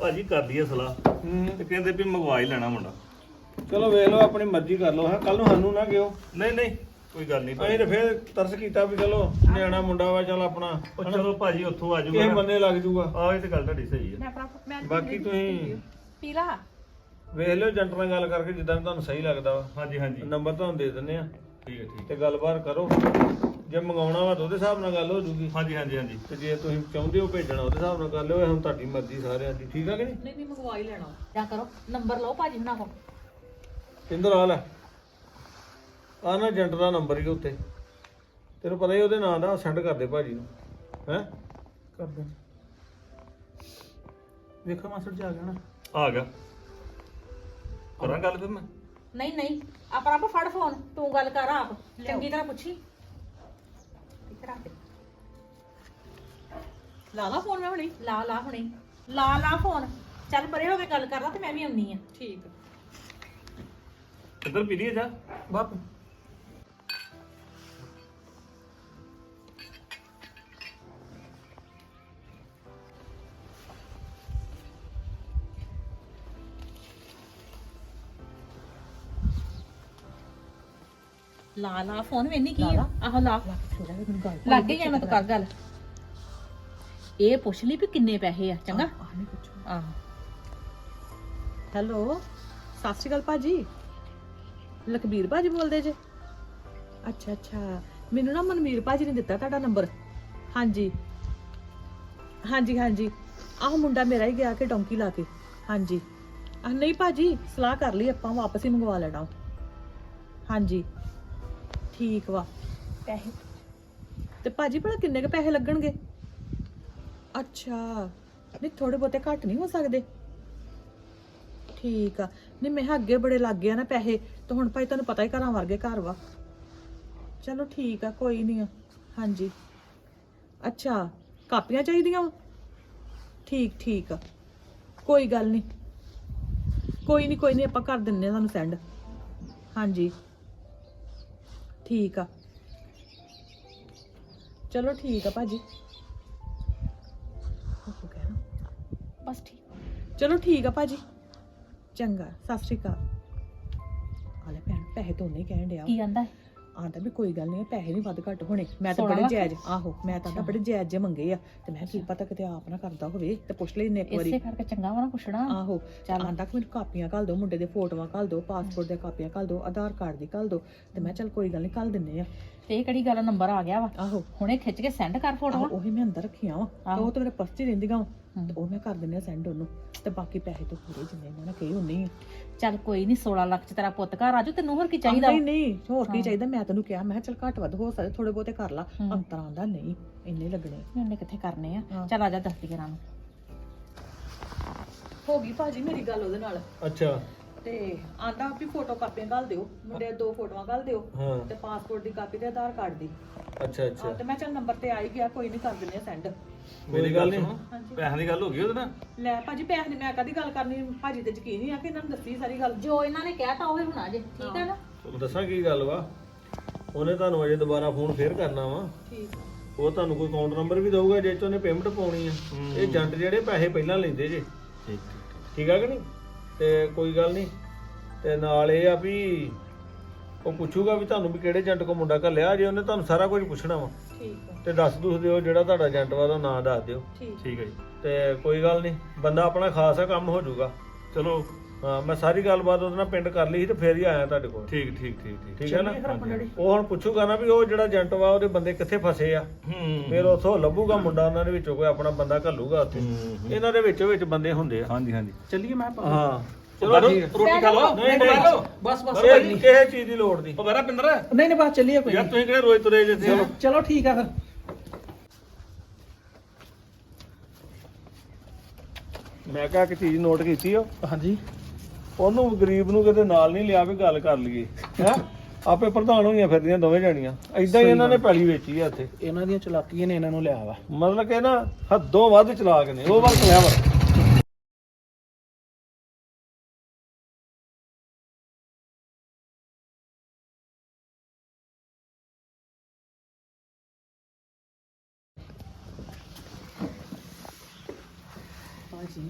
ਭਾਜੀ ਕਰ ਲਈਏ ਸਲਾਹ। ਹੂੰ। ਤੇ ਕਹਿੰਦੇ ਵੀ ਮੰਗਵਾ ਹੀ ਲੈਣਾ ਮੁੰਡਾ। ਚਲੋ ਵੇਖ ਲਓ ਆਪਣੀ ਮਰਜ਼ੀ ਕਰ ਲਓ। ਹੈ ਕੱਲ ਨੂੰ ਸਾਨੂੰ ਨਾ ਕਿਓ ਨਹੀਂ ਨਹੀਂ ਕੋਈ ਗੱਲ ਨਹੀਂ ਅਸੀਂ ਤੇ ਫੇਰ ਤਰਸ ਕੀਤਾ ਵੀ ਚਲੋ ਨਿਆਣਾ ਮੁੰਡਾ ਵਾ ਚੱਲ ਆਪਣਾ। ਉਹ ਚਲੋ ਭਾਜੀ ਉੱਥੋਂ ਆ ਕਿਸੇ ਜਾਊਗਾ ਬੰਦੇ ਲੱਗ ਜੂਗਾ। ਆਹ ਇਹ ਤੇ ਗੱਲ ਤੁਹਾਡੀ ਸਹੀ ਹੈ ਮੈਂ ਆਪਣਾ ਮੈਂ ਬਾਕੀ ਤੁਸੀਂ ਪੀ ਲਾ ਵੇਖ ਲਿਓ ਏਜੰਟ ਨਾਲ ਗੱਲ ਕਰਕੇ ਜਿੱਦਾਂ ਵੀ ਤੁਹਾਨੂੰ ਸਹੀ ਲੱਗਦਾ ਵਾ। ਹਾਂਜੀ ਹਾਂਜੀ। ਨੰਬਰ ਤੁਹਾਨੂੰ ਦੇ ਦਿੰਨੇ ਆ। ਠੀਕ ਹੈ ਠੀਕ ਤੇ ਗੱਲਬਾਤ ਕਰੋ। ਜੇ ਮੰਗਾਉਣਾ ਵਾ ਤਾਂ ਉਹਦੇ ਹਿਸਾਬ ਨਾਲ ਗੱਲ ਹੋ ਜੂਗੀ। ਹਾਂਜੀ ਹਾਂਜੀ ਹਾਂਜੀ। ਤੇ ਜੇ ਤੁਸੀਂ ਚਾਹੁੰਦੇ ਹੋ ਭੇਜਣਾ ਉਹਦੇ ਹਿਸਾਬ ਨਾਲ ਕਰ ਲਿਓ ਇਹ ਹੁਣ ਤੁਹਾਡੀ ਮਰਜ਼ੀ ਸਾਰਿਆਂ ਦੀ। ਠੀਕ ਆ ਕਿ ਨਹੀਂ? ਨਹੀਂ ਨਹੀਂ ਮੰਗਵਾ ਹੀ ਲੈਣਾ। ਜਾਂ ਕਰੋ। ਨੰਬਰ ਲਓ ਭਾਜੀ ਹੁਣਾਂ ਕੋਲ। ਇੰਦਰ ਆ ਲੈ। ਆ ਨਾ ਏਜੰਟ ਦਾ ਨੰਬਰ ਹੀ ਉੱਤੇ ਤੈਨੂੰ ਪਤਾ ਹੀ ਉਹਦੇ ਨਾਂ ਦਾ ਸੈਂਡ ਕਰ ਦੇ ਭਾਜੀ ਨੂੰ। ਹੈ? ਕਰ ਦੇ ਵੇਖੋ ਮਾਸਟਰ ਜੀ ਆ ਗਿਆ ਨਾ। ਆ ਗਿਆ। ਕਰਾਂ ਗੱਲ ਫਿਰ ਮੈਂ? ਨਹੀਂ ਨਹੀਂ। ਆਪਣਾ ਆਪ ਫੜ ਫੋਨ। ਤੂੰ ਗੱਲ ਕਰ ਆਪ। ਚੰਗੀ ਤਰ੍ਹਾਂ ਪੁੱਛੀ। ਦੇ ਲਾ ਲਾ ਫੋਨ ਮੈਂ ਹੁਣੀ। ਲਾ ਲਾ ਹੁਣੀ। ਲਾ ਲਾ ਫੋਨ ਚੱਲ ਪਰੇ ਹੋ ਕੇ ਗੱਲ ਕਰ ਲਾ ਤੇ ਮੈਂ ਵੀ ਆਉਣੀ ਆ। ਠੀਕ। ਕਿੱਧਰ ਪੀ ਲਈਏ ਜਾ। ਬਾਪ। ਲਾ ਲਾ ਫੋਨ ਵੇਨੀ ਕੀ ਆ ਆਹੋ ਲਾ। ਲੱਗ ਗਈ ਐ ਮੈਂ ਤੂੰ ਕਰ ਗੱਲ। ਇਹ ਪੁੱਛ ਲਈ ਵੀ ਕਿੰਨੇ ਪੈਸੇ ਆ ਚੰਗਾ? ਆਹੋ ਹੈਲੋ ਸਤਿ ਸ਼੍ਰੀ ਅਕਾਲ ਭਾਜੀ। ਲਖਬੀਰ ਭਾਜੀ ਬੋਲਦੇ ਜੇ। ਅੱਛਾ ਅੱਛਾ। ਮੈਨੂੰ ਨਾ ਮਨਮੀਰ ਭਾਜੀ ਨੇ ਦਿੱਤਾ ਤੁਹਾਡਾ ਨੰਬਰ। ਹਾਂਜੀ। ਹਾਂਜੀ ਹਾਂਜੀ। ਆਹ ਮੁੰਡਾ ਮੇਰਾ ਹੀ ਗਿਆ ਕਿ ਡੌਂਕੀ ਲਾ ਕੇ। ਹਾਂਜੀ। ਆ ਨਹੀਂ ਭਾਜੀ ਸਲਾਹ ਕਰ ਲਈ ਆਪਾਂ ਵਾਪਸ ਹੀ ਮੰਗਵਾ ਲੈਣਾ। ਹਾਂਜੀ। ਠੀਕ ਵਾ। ਪੈਸੇ। ਤੇ ਭਾਜੀ ਭਲਾ ਕਿੰਨੇ ਕ ਪੈਸੇ ਲੱਗਣਗੇ? ਅੱਛਾ। ਨਹੀਂ ਥੋੜੇ ਬਹੁਤੇ ਘੱਟ ਨਹੀਂ ਹੋ ਸਕਦੇ। ਠੀਕ ਆ। ਨਹੀਂ, ਮੈਂ ਕਿਹਾ ਅੱਗੇ ਬੜੇ ਲੱਗ ਗਿਆ ਨਾ ਪੈਸੇ, ਤੇ ਹੁਣ ਭਾਈ ਤੁਹਾਨੂੰ ਪਤਾ ਹੀ ਘਰਾਂ ਵਰਗੇ ਘਰ ਵਾ। ਚਲੋ ਠੀਕ ਆ, ਕੋਈ ਨਹੀਂ ਆ। ਹਾਂਜੀ। ਅੱਛਾ, ਕਾਪੀਆਂ ਚਾਹੀਦੀਆਂ ਵਾ? ਠੀਕ ਠੀਕ ਆ। ਕੋਈ ਗੱਲ ਨਹੀਂ। ਕੋਈ ਨਹੀਂ ਕੋਈ ਨਹੀਂ, ਆਪਾਂ ਕਰ ਦਿੰਨੇ ਆ ਤੁਹਾਨੂੰ ਸੈਂਡ। ਹਾਂਜੀ। ਠੀਕ ਆ। ਚਲੋ ਠੀਕ ਆ ਭਾਜੀ। ਹੋ ਗਿਆ ਨਾ। ਬਸ ਠੀਕ। ਚਲੋ ਠੀਕ ਆ ਭਾਜੀ। ਚੰਗਾ ਸਤਿ ਸ਼੍ਰੀ ਅਕਾਲ। ਆਲੇ ਭੈਣ ਪੈਸੇ ਤੋਂ ਨਹੀਂ ਕਹਿਣ ਡਿਆ ਕੀ ਆਂਦਾ ਆਂਦਾ ਵੀ ਕੋਈ ਗੱਲ ਨਹੀਂ ਪੈਸੇ ਨਹੀਂ ਵੱਧ ਘੱਟ ਹੋਣੇ। ਮੈਂ ਤਾਂ ਬੜੇ? ਜਾਇਜ਼ ਆਹੋ ਮੈਂ ਤਾਂ ਬੜੇ ਜਾਇਜ਼ ਜੇ ਮੰਗੇ ਆ। ਤੇ ਮੈਂ ਕੀ ਪਤਾ ਕਿਤੇ ਆਪ ਨਾ ਕਰਦਾ ਹੋਵੇ ਤੇ ਪੁੱਛ ਲਈ ਨੇ ਇੱਕ ਵਾਰੀ। ਇਸੇ ਕਰਕੇ ਚੰਗਾ ਵਾ ਨਾ ਪੁੱਛਣਾ। ਆਹੋ ਚੱਲ। ਆਂਦਾ ਕਿ ਮੈਨੂੰ ਕਾਪੀਆਂ ਘੱਲ ਦਿਓ ਮੁੰਡੇ ਦੇ ਫੋਟੋਆਂ ਘੱਲ ਦਿਓ ਪਾਸਪੋਰਟ ਦੀਆਂ ਕਾਪੀਆਂ ਘੱਲ ਦਿਓ ਆਧਾਰ ਕਾਰਡ ਦੀ ਘੱਲ ਦਿਓ ਤੇ ਮੈਂ ਚੱਲ ਕੋਈ ਗੱਲ ਨਹੀਂ ਘੱਲ ਦਿੰਨੇ ਆ। ਤੇ ਇਹ ਕਿਹੜੀ ਗੱਲ ਨੰਬਰ ਆ ਗਿਆ ਵਾ। ਆਹੋ। ਹੁਣੇ ਖਿੱਚ ਕੇ ਸੈਂਡ ਕਰ ਆਹੋ, ਫੋਟੋ ਉਹੀ ਮੈਂ ਅੰਦਰ ਰੱਖੀਆਂ ਵਾ। ਉਹ ਤੇ ਮੇਰੇ ਪਰਸ 'ਚ ਹੀ ਰਹਿੰਦੀਆਂ ਵਾ। ਤੇ ਉਹ ਮੈਂ ਕਰ ਦਿੰਨੇ ਆ ਸੈਂਡ ਉਹਨੂੰ। ਤੇ ਬਾਕੀ ਪੈਸੇ ਤੋਂ ਪੂਰੇ ਜਿੰਨੇ ਇਹਨਾਂ ਨੇ ਕਹੇ ਹੁੰਨੇ ਆ। ਚੱਲ ਕੋਈ ਨਹੀਂ 16 ਲੱਖ ਚ ਤੇਰਾ ਪੁੱਤ ਘਰ ਆਜੂ ਤੈਨੂੰ ਹੋਰ ਕੀ ਚਾਹੀਦਾ ਨਹੀਂ ਨਹੀਂ ਹੋਰ ਕੀ ਚਾਹੀਦਾ? ਮੈਂ ਤੈਨੂੰ ਕਿਹਾ ਮੈਂ ਕਿਹਾ ਚੱਲ ਘੱਟ ਵੱਧ ਹੋ ਸਕਦੇ ਥੋੜੇ ਬਹੁਤੇ ਕਰ ਲਾ। ਅੰਤਰ ਆਂਦਾ ਨਹੀਂ ਇੰਨੇ ਲੱਗਣੇ ਉਹਨੇ ਕਿੱਥੇ ਕਰਨੇ ਆ। ਚੱਲ ਆ ਜਾ ਦੱਸ ਦੀ ਨੂੰ। ਹੋ ਗਈ ਭਾਜੀ ਮੇਰੀ ਗੱਲ ਉਹਦੇ ਨਾਲ। ਅੱਛਾ। ਤੇ ਆਂਦਾ ਵੀ ਫੋਟੋ ਕਾਪੀਆਂ ਘੱਲ ਦਿਓ ਮੁੰਡੇ ਦੋ ਫੋਟੋਆਂ ਘੱਲ ਦਿਓ ਹਾਂ। ਤੇ ਪਾਸਪੋਰਟ ਦੀ ਕਾਪੀ ਤੇ ਆਧਾਰ ਕਾਰਡ ਦੀ। ਅੱਛਾ ਅੱਛਾ। ਤੇ ਮੈਂ ਚੱਲ ਨੰਬਰ ਤੇ ਆ ਹੀ ਗਿਆ ਕੋਈ ਨਹੀਂ ਕਰ ਦਿੰਦੇ ਆ ਸੈਂਡ ਮੇਰੀ ਗੱਲ ਨਹੀਂ। ਪੈਸਿਆਂ ਦੀ ਗੱਲ ਹੋ ਗਈ ਉਹਦੇ ਨਾਲ? ਲੈ ਭਾਜੀ ਪੈਸੇ ਦੀ ਮੈਂ ਕਦੀ ਗੱਲ ਕਰਨੀ ਭਾਜੀ ਤੇ ਯਕੀਨ ਹੀ ਆ ਕਿ ਇਹਨਾਂ ਨੂੰ ਦੱਸੀ ਸਾਰੀ ਗੱਲ। ਜੋ ਇਹਨਾਂ ਨੇ ਕਹਿਤਾ ਉਹ ਹੀ ਹੋਣਾ ਜੇ ਠੀਕ ਹੈ। ਨਾ ਦੱਸਾਂ ਕੀ ਗੱਲ ਵਾ। ਉਹਨੇ ਤੁਹਾਨੂੰ ਅਜੇ ਦੁਬਾਰਾ ਫੋਨ ਫੇਰ ਕਰਨਾ ਵਾ। ਠੀਕ ਆ। ਉਹ ਤੁਹਾਨੂੰ ਕੋਈ ਅਕਾਊਂਟ ਨੰਬਰ ਵੀ ਦਊਗਾ ਜੇ ਚ ਉਹਨੇ ਪੇਮੈਂਟ ਪਾਉਣੀ ਆ। ਇਹ ਏਜੰਟ ਜਿਹੜੇ ਪੈਸੇ ਪਹਿਲਾਂ ਲੈਂਦੇ ਜੇ। ਠੀਕ। ਠੀਕ ਆ ਕਿ ਨਹੀਂ? ਤੇ ਕੋਈ ਗੱਲ ਨਹੀਂ। ਤੇ ਨਾਲ ਇਹ ਆ ਵੀ ਉਹ ਪੁੱਛੂਗਾ ਵੀ ਤੁਹਾਨੂੰ ਵੀ ਕਿਹੜੇ ਏਜੰਟ ਕੋ ਮੁੰਡਾ ਘੱਲਿਆ ਜੇ ਉਹਨੇ ਤੁਹਾਨੂੰ ਸਾਰਾ ਕੁਝ ਪੁੱਛਣਾ ਵਾ। ਠੀਕ ਆ। ਤੇ ਦੱਸ ਦੂਸ ਦਿਓ ਜਿਹੜਾ ਤੁਹਾਡਾ ਏਜੰਟ ਵਾ ਉਹਦਾ ਨਾਂ ਦੱਸ ਦਿਓ। ਠੀਕ। ਠੀਕ ਹੈ ਜੀ। ਤੇ ਕੋਈ ਗੱਲ ਨਹੀਂ ਬੰਦਾ ਆਪਣਾ ਖਾਸ ਆ ਕੰਮ ਹੋ ਜਾਊਗਾ। ਚਲੋ। ਹਾਂ ਮੈਂ ਸਾਰੀ ਗੱਲਬਾਤ ਉਹਦੇ ਨਾਲ ਪਿੰਡ ਕਰ ਲਈ ਸੀ ਤੇ ਫੇਰ ਹੀ ਆਇਆ ਤੁਹਾਡੇ ਕੋਲ। ਠੀਕ ਠੀਕ ਠੀਕ ਠੀਕ। ਠੀਕ ਹੈ ਨਾ। ਉਹ ਹੁਣ ਪੁੱਛੂਗਾ ਨਾ ਵੀ ਉਹ ਜਿਹੜਾ ਏਜੰਟ ਵਾ ਉਹਦੇ ਬੰਦੇ ਕਿੱਥੇ ਫਸੇ ਆ? ਹੂੰ। ਫਿਰ ਉਥੋਂ ਲੱਭੂਗਾ ਮੁੰਡਾ ਉਹਨਾਂ ਦੇ ਵਿੱਚੋਂ ਕੋਈ ਆਪਣਾ ਬੰਦਾ ਘੱਲੂਗਾ ਉੱਥੇ। ਹੂੰ, ਹੂੰ। ਇਹਨਾਂ ਦੇ ਵਿੱਚੋਂ ਵਿੱਚ ਬੰਦੇ ਹੁੰਦੇ ਆ। ਹਾਂਜੀ ਹਾਂਜੀ। ਚੱਲੀਏ ਮੈਂ ਪਾ ਹਾਂ। ਚਲੋ ਹੈ ਰੋਟੀ ਖਾ ਲਓ। ਨਹੀਂ, ਖਾ ਨਹੀਂ। ਲਓ। ਬਸ ਬਸ। ਇਹ ਕਿਸੇ ਚੀਜ਼ ਦੀ ਲੋੜ ਨਹੀਂ। ਉਹ ਮੇਰਾ ਪਿੰਦਰ ਨਹੀਂ ਨਹੀਂ ਬਸ ਚੱਲੀਏ ਕੋਈ ਯਾਰ। ਤੁਸੀਂ ਕਿਹੜੇ ਰੋਜ਼ ਤੁਰੇ ਜੇ ਚਲੋ ਚਲੋ ਠੀਕ ਆ ਫਿਰ। ਮੈਂ ਕਿਹਾ ਕਿ ਚੀਜ਼ ਨੋਟ ਕੀਤੀ ਉਹ ਹਾਂਜੀ। ਉਹਨੂੰ ਗਰੀਬ ਨੂੰ ਕਿਤੇ ਨਾਲ ਨਹੀਂ ਲਿਆ ਵੀ ਗੱਲ ਕਰ ਲਈਏ ਹੈ? ਆਪੇ ਪ੍ਰਧਾਨ ਹੋਈਆਂ ਫਿਰਦੀਆਂ ਦੋਵੇਂ ਜਾਣੀਆਂ। ਐਦਾਂ ਹੀ ਇਹਨਾਂ ਨੇ ਪੈਲੀ ਵੇਚੀ ਆ ਇੱਥੇ। ਇਹਨਾਂ ਦੀਆਂ ਚਲਾਕੀਆਂ ਨੇ ਇਹਨਾਂ ਨੂੰ ਲਿਆ ਵਾ। ਮਤਲਬ ਕਿ ਨਾ ਹੱਦੋਂ ਵੱਧ ਚਲਾਕ ਨੇ ਉਹ ਵੱਲ ਕਲੈਵਰ ਭਾਜੀ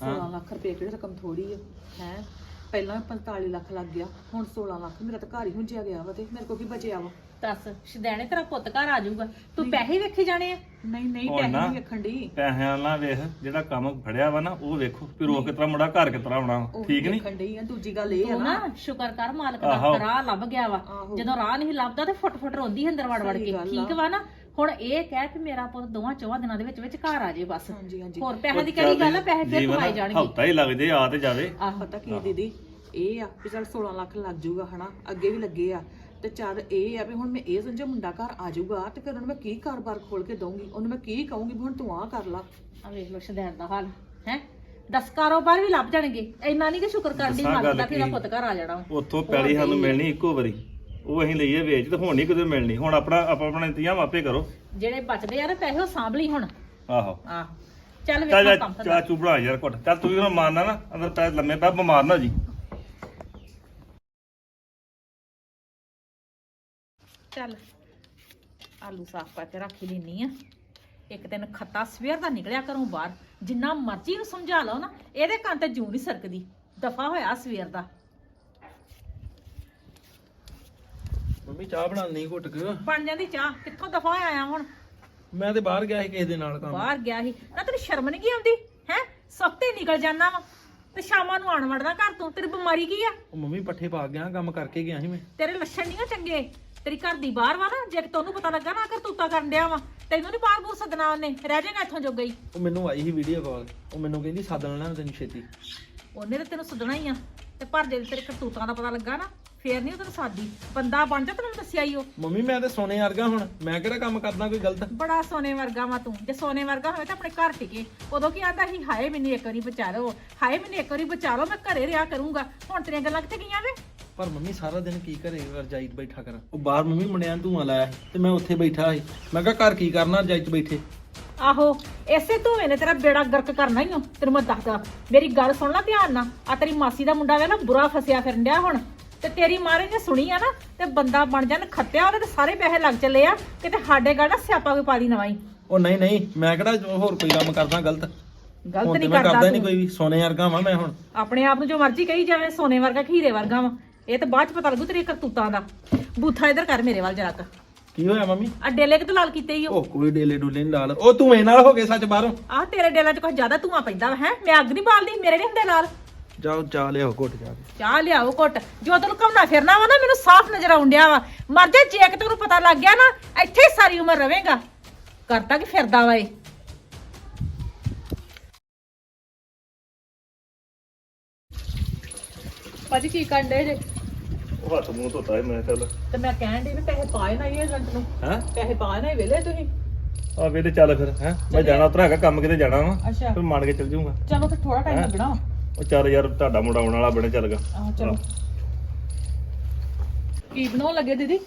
16 ਲੱਖ ਰੁਪਏ ਕਿਹੜੀ ਰਕਮ ਥੋੜੀ ਹੈ ਹੈ। ਪਹਿਲਾਂ 45 ਲੱਖ ਲੱਗ ਗਿਆ ਹੁਣ 16 ਲੱਖ। ਮੇਰਾ ਤਾਂ ਘਰ ਹੀ ਹੁੰਜਿਆ ਗਿਆ ਵਾ ਤੇ ਮੇਰੇ ਕੋਲ ਕੀ ਬਚਿਆ ਵਾ? ਦੱਸ ਸ਼ਦੈਣੇ ਤੇਰਾ ਪੁੱਤ ਘਰ ਆ ਜਾਊਗਾ। ਤੂੰ ਪੈਸੇ ਹੀ ਵੇਖੀ ਜਾਣੇ ਆ। ਨਹੀਂ ਨਹੀਂ ਪੈਸੇ ਨਾ। ਨਹੀਂ ਵੇਖਣ ਦੀ ਪੈਸਿਆਂ ਨਾਲ ਵੇਖ ਜਿਹੜਾ ਕੰਮ ਫੜਿਆ ਵਾ ਨਾ ਉਹ ਵੇਖੋ ਵੀ ਰੋਕ ਕਿਤਰਾ ਮੁੰਡਾ ਘਰ ਕਿਤਰਾ ਆਉਣਾ ਵਾ। ਠੀਕ ਨਹੀਂ ਵੇਖਣ ਦੀ ਆ ਦੂਜੀ ਗੱਲ ਇਹ ਆ ਤੂੰ ਨਾ ਨਾ। ਸ਼ੁਕਰ ਕਰ ਮਾਲਕ ਆਹੋ। ਦਾ ਰਾਹ ਲੱਭ ਗਿਆ ਵਾ। ਆਹੋ। ਜਦੋਂ ਰਾਹ ਨਹੀਂ ਲੱਭਦਾ ਤੇ ਫੁੱਟ ਫੁੱਟ ਰੋਂਦੀ ਸੀ ਅੰਦਰ ਵੜ ਵੜ ਸਹੀ ਕੇ ਗੱਲ ਠੀਕ ਵਾ ਨਾ? ਹੁਣ ਇਹ ਕਹਿ ਕਿ ਮੇਰਾ ਪੁੱਤ ਦੋਵਾਂ ਚੌਵਾਂ ਦਿਨਾਂ ਦੇ ਵਿੱਚ ਵਿੱਚ ਘਰ ਆ ਜੇ ਬਸ। ਹਾਂਜੀ ਹਾਂਜੀ। ਹੋਰ ਪੈਸੇ ਦੀ ਕਿਹੜੀ ਗੱਲ ਆ? ਪੈਸੇ ਫਿਰ ਕਮਾਏ ਜਾਣਗੇ। ਹਫਤਾ ਹੀ ਲੱਗ ਜੇ ਆ ਤੇ ਜਾਵੇ। ਆਹੋ ਪਤਾ ਕੀ ਦੀਦੀ ਇਹ ਆ ਵੀ ਚਲ 16 ਲੱਖ ਲੱਗ ਜਾਊਗਾ ਹਨਾ? ਅੱਗੇ ਵੀ ਲੱਗੇ ਆ। ਤੇ ਚੱਲ ਇਹ ਆ ਵੀ ਹੁਣ ਮੈਂ ਇਹ ਸਮਝੇ ਮੁੰਡਾ ਘਰ ਆ ਜਾਊਗਾ ਤੇ ਫਿਰ ਉਹਨੂੰ ਮੈਂ ਕੀ ਕਾਰੋਬਾਰ ਖੋਲ ਕੇ ਦਊਂਗੀ? ਉਹਨੂੰ ਮੈਂ ਕੀ ਕਹੂੰਗੀ ਵੀ ਹੁਣ ਤੂੰ ਆਹ ਕਰ ਲਾ? ਆ ਵੇਖ ਲੋ ਸ਼ਦੈਣ ਦਾ ਹਾਲ ਹੈ? ਦਸ ਕਾਰੋਬਾਰ ਵੀ ਲੱਭ ਜਾਣਗੇ। ਇੰਨਾ ਨਹੀਂ ਕਿ ਸ਼ੁਕਰ ਕਰਦੀ ਦੱਸਾਂ ਮਾਲਕ ਗੱਲ ਦਾ ਕਿ ਇਹਦਾ ਕੀ? ਪੁੱਤ ਘਰ ਆ ਜਾਣਾ। ਉੱਥੋਂ ਪੈਲੀ ਸਾਨੂੰ ਮਿਲਣੀ ਇੱਕੋ ਵਾਰੀ। ਉਹ ਅਸੀਂ ਲਈਏ ਵੇਚ ਤੇ ਹੁਣ ਨਹੀਂ ਕਿਤੇ ਮਿਲਣੀ। ਹੁਣ ਆਪਣਾ ਆਪਾਂ ਆਪਣਾ ਇੰਤਜ਼ਾਮ ਆਪੇ ਕਰੋ। ਜਿਹੜੇ ਬਚਦੇ ਆ ਨਾ ਪੈਸੇ ਉਹ ਸਾਂਭ ਲਈ ਹੁਣ। ਆਹੋ। ਆਹ। ਚੱਲ ਚੱਲ ਵੇਖੋ ਕੰਮ ਚਾਹ ਚੂ ਬਣਾ ਯਾਰ ਘੁੱਟ। ਚੱਲ ਤੂੰ ਵੀ ਹੁਣ ਮਾਰਨਾ ਨਾ ਅੰਦਰ ਪੈ ਲੰਮੇ ਪੈ ਬਿਮਾਰ ਨਾ ਜੀ। ਚੱਲ। ਆਲੂ ਸਾਫ਼ ਕਰਕੇ ਰੱਖ ਹੀ ਲੈਣੀ ਆ। ਇੱਕ ਦਿਨ ਖੱਤਾ ਸਵੇਰ ਦਾ ਨਿਕਲਿਆ ਘਰੋਂ ਬਾਹਰ। ਜਿੰਨਾ ਮਰਜ਼ੀ ਨੂੰ ਸਮਝਾ ਲਓ ਨਾ ਇਹਦੇ ਕੰਨ ਤੇ ਜੂ ਨਹੀਂ ਸਰਕਦੀ। ਦਫਾ ਹੋਇਆ ਸਵੇਰ ਦਾ। ਮੰਮੀ ਚਾਹ ਬਣਾਉਣੀ ਘੁੱਟ ਕੇ। ਬਣ ਜਾਂਦੀ ਚਾਹ। ਕਿੱਥੋਂ ਦਫਾ ਹੋਇਆ ਆ ਹੁਣ? ਮੈਂ ਤੇ ਬਾਹਰ ਗਿਆ ਸੀ ਕਿਸੇ ਦੇ ਨਾਲ ਕੰਮ। ਬਾਹਰ ਗਿਆ ਸੀ। ਨਾ ਤੈਨੂੰ ਸ਼ਰਮ ਨਹੀਂ ਆਉਂਦੀ? ਹੈ? ਸਖਤੇ ਨਿਕਲ ਜਾਣਾ ਵਾ। ਤੇ ਸ਼ਾਮਾਂ ਨੂੰ ਆਣ ਵੜਦਾ ਘਰ ਤੋਂ। ਤੇਰੀ ਬਿਮਾਰੀ ਕੀ ਆ? ਉਹ ਮੰਮੀ ਪੱਠੇ ਪਾ ਗਿਆ ਕੰਮ ਕਰਕੇ ਗਿਆ ਸੀ ਮੈਂ। ਤੇਰੇ ਲੱਛਣ ਨਹੀਂ ਚੰਗੇ? ਤੇਰੀ ਘਰ ਦੀ ਬਾਹਰ ਵਾ ਨਾ। ਜੇ ਤੈਨੂੰ ਪਤਾ ਲੱਗਾ ਨਾ ਕਰ ਤੂਤਾ ਕਰਨ ਡਿਆ ਵਾ। ਤੈਨੂੰ ਨਹੀਂ ਬਾਹਰ ਬੂਰ ਸੱਦਣਾ ਉਹਨੇ। ਰਹਿ ਜਾਏਗਾ ਇੱਥੋਂ ਜੋਗਾ ਹੀ। ਉਹ ਮੈਨੂੰ ਆਈ ਸੀ ਵੀਡੀਓ ਕਾਲ ਉਹ ਮੈਨੂੰ ਕਹਿੰਦੀ ਸੱਦ ਲੈਣਾ ਤੈਨੂੰ ਛੇਤੀ। ਉਹਨੇ ਤਾਂ ਤੈਨੂੰ ਸੱਦਣਾ ਹੀ ਆ। ਤੇ ਪਰ ਜੇ ਤੇਰੇ ਕਰਤੂਤਾਂ ਦਾ ਪਤਾ ਲੱਗਾ ਨਾ ਫੇਰ ਨਹੀਂ ਉਹ ਤੈਨੂੰ ਸਾਦੀ ਬੰਦਾ ਬਣ ਜਾ ਤੈਨੂੰ ਦੱਸਿਆ ਹੀ ਉਹ ਮੰਮੀ ਮੈਂ ਤੇ ਸੋਨੇ ਵਰਗਾ ਹੁਣ। ਮੈਂ ਕਿਹੜਾ ਕੰਮ ਕਰਦਾ ਕੋਈ ਗਲਤ? ਬੜਾ ਸੋਨੇ ਵਰਗਾ ਵਾ ਤੂੰ। ਜੇ ਸੋਨੇ ਵਰਗਾ ਹੋਵੇ ਤਾਂ ਆਪਣੇ ਘਰ ਟਿਕੇ। ਉਦੋਂ ਕੀ ਆਂਦਾ ਸੀ ਹਾਏ ਮੈਨੂੰ ਇੱਕ ਵਾਰੀ ਬਚਾ ਲਓ ਹਾਏ ਮੈਨੂੰ ਇੱਕ ਵਾਰੀ ਬਚਾ ਲਓ ਮੈਂ ਘਰੇ ਰਿਹਾ ਕਰੂੰਗਾ। ਹੁਣ ਤੇਰੀਆਂ ਗੱਲਾਂ ਕਿੱਥੇ ਗਈਆਂ ਵੇ? ਪਰ ਮੰਮੀ ਸਾਰਾ ਦਿਨ ਕੀ ਘਰੇ ਰਜਾਈ 'ਚ ਬੈਠਾ ਕਰਾਂ? ਉਹ ਬਾਹਰ ਮੰਮੀ ਮੁੰਡਿਆਂ ਨੂੰ ਧੂਆਂ ਲਾਇਆ ਸੀ ਤੇ ਮੈਂ ਉੱਥੇ ਬੈਠਾ ਸੀ। ਮੈਂ ਕਿਹਾ ਘਰ ਕੀ ਕਰਨਾ ਰਜਾਈ 'ਚ ਬੈਠੇ? ਆਹੋ ਇਸੇ ਧੂਏ ਨੇ ਤੇਰਾ ਬੇੜਾ ਗਰਕ ਕਰਨਾ ਹੀ ਓ। ਤੈਨੂੰ ਮੈਂ ਦੱਸਦਾ ਮੇਰੀ ਗੱਲ ਸੁਣ ਲੈ ਧਿਆਨ ਨਾਲ। ਆ ਤੇਰੀ ਮਾਸੀ ਦਾ ਮੁੰਡਾ ਵੇ ਨਾ ਬੁਰਾ ਫਸਿਆ ਫਿਰਨ ਡਿਆ ਹੁਣ। ਤੇ ਤੇਰੀ ਮਾਰੇ ਜੇ ਸੁਣੀ ਆ ਨਾ ਤੇ ਬੰਦਾ ਬਣ ਜਾਣ ਖੱਤਿਆ ਉਹਦੇ ਤੇ ਸਾਰੇ ਪੈਸੇ ਲੱਗ ਚੱਲੇ ਆ ਕਿਤੇ ਸਾਡੇ ਗਾੜਾ ਸਿਆਪਾ ਕੋਈ ਪਾ ਦੀ ਨਵਾਈ ਉਹ ਨਹੀਂ ਨਹੀਂ ਮੈਂ ਕਿਹੜਾ ਹੋਰ ਕੋਈ ਕੰਮ ਕਰਦਾ ਗਲਤ? ਗਲਤ ਹੁਣ ਤੇ ਨਹੀਂ ਮੈਂ ਕਰਦਾ ਕਰਦਾ ਨਹੀਂ ਤੂੰ। ਕੋਈ ਵੀ ਸੋਨੇ ਵਰਗਾ ਵਾਂ ਮੈਂ ਹੁਣ। ਆਪਣੇ ਆਪ ਨੂੰ ਜੋ ਮਰਜ਼ੀ ਕਹੀ ਜਾਵੇ ਸੋਨੇ ਵਰਗਾ ਖੀਰੇ ਵਰਗਾ ਵਾ। ਇਹ ਤਾਂ ਬਾਅਦ ਚ ਪਤਾ ਲੱਗੂ ਤੇਰੀ ਕਰਤੂਤਾਂ ਦਾ। ਬੂਥਾ ਇਧਰ ਕਰ ਮੇਰੇ ਵੱਲ ਜਰਾ ਕ। ਕੀ ਹੋਇਆ ਮੰਮੀ? ਆ ਡੇਲੇ ਕਿਤੇ ਲਾਲ ਕੀਤੇ ਹੀ ਉਹ? ਕੋਈ ਡੇਲੇ ਡੁਲੇ ਨਹੀਂ ਲਾਲ। ਉਹ ਧੂਏ ਨਾਲ ਹੋ ਗਏ ਸੱਚ ਬਾਹਰੋਂ? ਆਹ ਤੇਰੇ ਡੇਲਾਂ ਚ ਕੁਝ ਜ਼ਿਆਦਾ ਧੂਆਂ ਪੈਂਦਾ ਵਾ ਹੈ? ਮੈਂ ਅੱਗ ਨਹੀਂ ਬਾਲਦੀ ਮੇਰੇ ਨਹੀਂ ਹੁੰਦੇ ਲਾਲ। ਜਾਓ ਚਾਹ ਲਿਆਓ ਘੁੱਟ ਜਾ ਕੇ ਚਾਹ ਲਿਆਓ ਘੁੱਟ। ਜੋ ਤੈਨੂੰ ਘੁੰਮਣਾ ਫਿਰਨਾ ਵਾ ਨਾ ਮੈਨੂੰ ਸਾਫ਼ ਨਜ਼ਰ ਆਉਂਦਿਆ ਵਾ। ਮਰ ਜਾ ਜੇ ਕਿ ਤੈਨੂੰ ਪਤਾ ਲੱਗ ਗਿਆ ਨਾ ਇੱਥੇ ਹੀ ਸਾਰੀ ਉਮਰ ਰਵੇਂਗਾ। ਕਰਤਾ ਕਿ ਫਿਰਦਾ ਵਾ ਇਹ? ਭਾਜੀ ਕੀ ਕੰਡੇ ਜੇ? ਉਹ ਹੱਥ ਮੂੰਹ ਧੋਤਾ ਸੀ ਮੈਂ ਚੱਲ। ਤੇ ਮੈਂ ਕਹਿਣ ਦੀ ਵੀ ਪੈਸੇ ਪਾਏ ਨਾ ਇਹ ਏਜੰਟ ਨੂੰ। ਹੈ? ਪੈਸੇ ਪਾਏ ਨਾ ਵੇਲੇ ਤੁਸੀਂ? ਆ ਵੇਲੇ ਚੱਲ ਫਿਰ ਹੈ? ਮੈਂ ਜਾਣਾ ਉਤਰਾ ਹੈਗਾ ਕੰਮ ਕਿਤੇ ਜਾਣਾ ਵਾ। ਅੱਛਾ। ਫਿਰ ਮੰਨ ਕੇ ਚੱਲ ਜਾਊਂਗਾ ਚਲੋ ਫਿਰ ਥੋੜਾ ਟਾਈਮ? ਲੱਗਣਾ ਉਹ ਚੱਲ ਯਾਰ ਤੁਹਾਡਾ ਮੁੰਡਾ ਆਉਣ ਵਾਲਾ ਬਣੇ ਚੱਲ ਗਾ। ਆਹ ਚਲੋ। ਕੀ ਬਣਾਉਣ ਲੱਗੇ ਦੀਦੀ?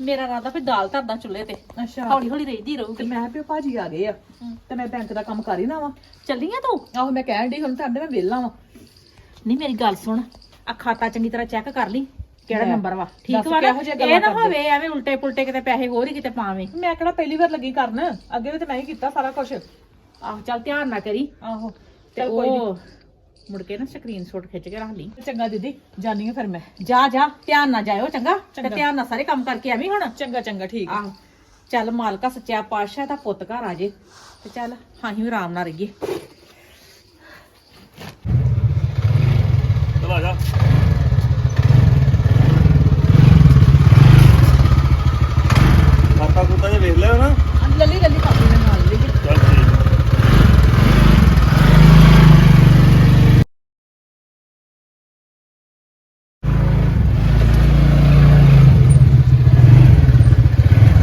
ਮੇਰਾ ਰਾਦਾ ਵੀ ਦਾਲ ਧਰਦਾ ਚੁੱਲ੍ਹੇ ਤੇ। ਅੱਛਾ। ਹੌਲੀ ਹੌਲੀ ਰਹਿਦੀ ਤੇ ਰਹੂਗੀ ਮੈਂ ਪਿਓ ਭਾਜੀ ਆ ਗਏ ਆ। ਤੇ ਮੈਂ ਬੈਂਕ ਦਾ ਕੰਮ ਕਰ ਹੀ ਨਾ ਵਾ। ਚੱਲੀਆਂ ਤੂੰ? ਆਹੋ ਮੈਂ ਕਹਿਣ ਦੀ ਹੁਣ ਤੁਹਾਡੇ ਮੈਂ ਵਿਹਲਾ ਵਾਂ। ਨਹੀਂ ਮੇਰੀ ਗੱਲ ਸੁਣ। ਆ ਖਾਤਾ ਚੰਗੀ ਤਰ੍ਹਾਂ ਚੈੱਕ ਕਰ ਲਈ ਕਿਹੜਾ ਲੈ, ਨੰਬਰ ਵਾ। ਦੱਸ ਠੀਕ ਵਾ ਨਾ? ਕਿਹੋ ਜਿਹੀਆਂ ਗੱਲਾਂ ਇਹ ਨਾ ਕਰਦੇ? ਹੋਵੇ ਐਵੇਂ ਉਲਟੇ ਪੁਲਟੇ ਕਿਤੇ ਪੈਸੇ ਹੋਰ ਹੀ ਕਿਤੇ ਪਾਵੇਂ। ਮੈਂ ਕਿਹੜਾ ਪਹਿਲੀ ਵਾਰ ਲੱਗੀ ਕਰਨ? ਅੱਗੇ ਵੀ ਤੇ ਮੈਂ ਹੀ ਕੀਤਾ ਸਾਰਾ ਕੁਝ ਆਹ ਚੱਲ ਧਿਆਨ ਨਾ ਕਰੀ। ਆਹੋ। ਤੇ ਚਲ ਕੋਈ ਉਹ ਮੁੜ ਕੇ ਨਾ ਸਕਰੀਨਸ਼ਾਟ ਖਿੱਚ ਕੇ ਰੱਖ ਲਈ। ਚੰਗਾ ਦੀਦੀ ਜਾਨੀ ਆ ਫਿਰ ਮੈਂ। ਜਾ ਜਾ ਧਿਆਨ ਨਾ ਜਾਇਓ ਚੰਗਾ। ਤੇ ਚੰਗਾ। ਧਿਆਨ ਨਾਲ ਸਾਰੇ ਕੰਮ ਕਰਕੇ ਆਵੀਂ ਹੁਣ। ਚੰਗਾ ਚੰਗਾ ਠੀਕ ਆ। ਆਹ। ਚੱਲ ਮਾਲਕਾ ਸੱਚਾ ਪਾਤਸ਼ਾਹ ਦਾ ਪੁੱਤ ਘਰ ਆ ਜੇ। ਤੇ ਚੱਲ ਹਾਂ ਹੀ ਆਰਾਮ ਨਾਲ ਰਹੀਏ। ਚਲ ਆ ਜਾ ਖਾਤਾ ਕੁੱਤਾ ਜੇ ਵੇਖ ਲਿਆ ਨਾ ਲੱਲੀ ਲੱਲੀ ਕਾਪੀ ਦੇ ਨਾਲ ਲਈ ਚੱਲ ਠੀਕ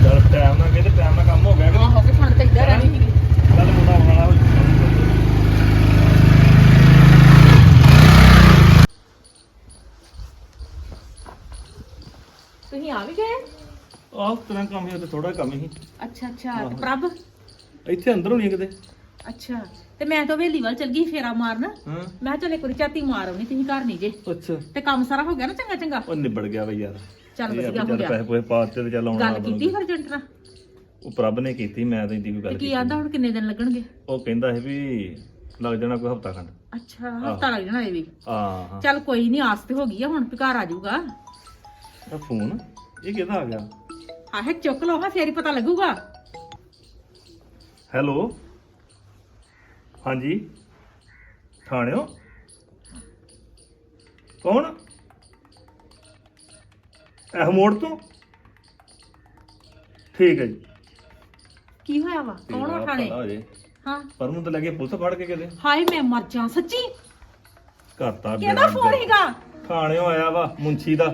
ਚੱਲ ਟਾਈਮ ਨਾਲ ਕਹਿੰਦੇ ਟਾਈਮ ਨਾਲ ਕੰਮ ਹੋ ਗਿਆ ਕਿ ਆਹੋ ਕਿ ਫਣ ਤੇ ਇੱਧਰ ਰਹਿਣੀ ਸੀਗੀ ਕੱਲ ਮੁੰਡਾ ਆਉਣ ਵਾਲਾ ਹੋ ਤੁਸੀਂ ਆ ਵੀ ਗਏ ਆਹ ਤਰ੍ਹਾਂ ਕੰਮ ਹੀ ਤੇ ਥੋੜਾ ਕੰਮ ਹੀ। ਅੱਛਾ ਅੱਛਾ ਤੇ ਪ੍ਰਭ? ਇੱਥੇ ਅੰਦਰ ਹੋਣੀ ਆ ਕਿਤੇ? ਅੱਛਾ ਤੇ ਮੈਂ ਤਾਂ ਵੇਲੀ ਵੱਲ ਚਲ ਗਈ ਫੇਰਾ ਮਾਰਨ। ਹਾਂ। ਮੈਂ ਚੱਲ ਵਾਰੀ ਝਾਤੀ ਮਾਰ ਆਉਣੀ ਤੁਸੀਂ ਘਰ ਨਹੀਂ ਜੇ। ਅੱਛਾ। ਤੇ ਕੰਮ ਸਾਰਾ ਹੋ ਗਿਆ ਨਾ ਚੰਗਾ ਚੰਗਾ? ਉਹ ਨਿਬੜ ਗਿਆ ਬਈ ਯਾਰ। ਚੱਲ ਇਹ ਆ ਵੀ ਵਧੀਆ ਹੋ ਚੱਲ ਗਿਆ। ਪੈਸੇ ਪੂਸੇ ਪਾ ਦਿੱਤੇ ਤੇ ਚੱਲ ਆਉਣ ਗੱਲ ਕੀਤੀ ਫਿਰ ਏਜੰਟ ਨਾਲ ਉਹ ਪ੍ਰਭ ਨੇ ਕੀਤੀ ਮੈਂ ਤਾਂ ਇੰਦੀ ਕੋਈ ਤੇ ਗੱਲ ਕੀ ਕੀਤੀ ਆਂਦਾ ਹੁਣ ਕਿੰਨੇ ਦਿਨ ਲੱਗਣਗੇ? ਉਹ ਕਹਿੰਦਾ ਸੀ ਵੀ ਲੱਗ ਜਾਣਾ ਕੋਈ ਹਫਤਾ ਖੰਡ। ਅੱਛਾ ਹਫਤਾ ਲੱਗ ਜਾਣਾ ਇਹ ਵੀ। ਹਾਂ। ਹਾਂ ਚੱਲ ਕੋਈ ਨਹੀਂ ਆਸ ਤੇ ਹੋ ਗਈ ਆ ਹੁਣ ਵੀ ਘਰ ਆ ਜਾਊਗਾ। ਫੋਨ ਇਹ ਕਿਹਦਾ ਆ ਗਿਆ? ਆਹੇ ਚੁੱਕ ਲਓ ਹਾਂ ਫੇਰ ਹੀ ਪਤਾ ਲੱਗੂਗਾ। ਹੈਲੋ? ਹਾਂਜੀ। ਥਾਣਿਓ? ਕੌਣ? ਇਹ ਮੋੜ ਤੋਂ? ਠੀਕ ਹੈ ਜੀ। ਕੀ ਹੋਇਆ ਵਾ? ਕੌਣ ਉਠਾਣੇ ਭਲਾ ਹੋ। ਪਰ ਨੂੰ ਤਾਂ ਲੱਗੇ ਪੁਲਿਸ ਫੜ ਕੇ ਕਿਤੇ। ਹਾਏ ਮੈਂ ਮਰ ਜਾ ਸੱਚੀ। ਕਰਤਾ ਕਿਹਦਾ ਫੋਨ ਹੈਗਾ ਥਾਣਿਓ ਆਇਆ ਵਾ ਮੁੰਸ਼ੀ ਦਾ।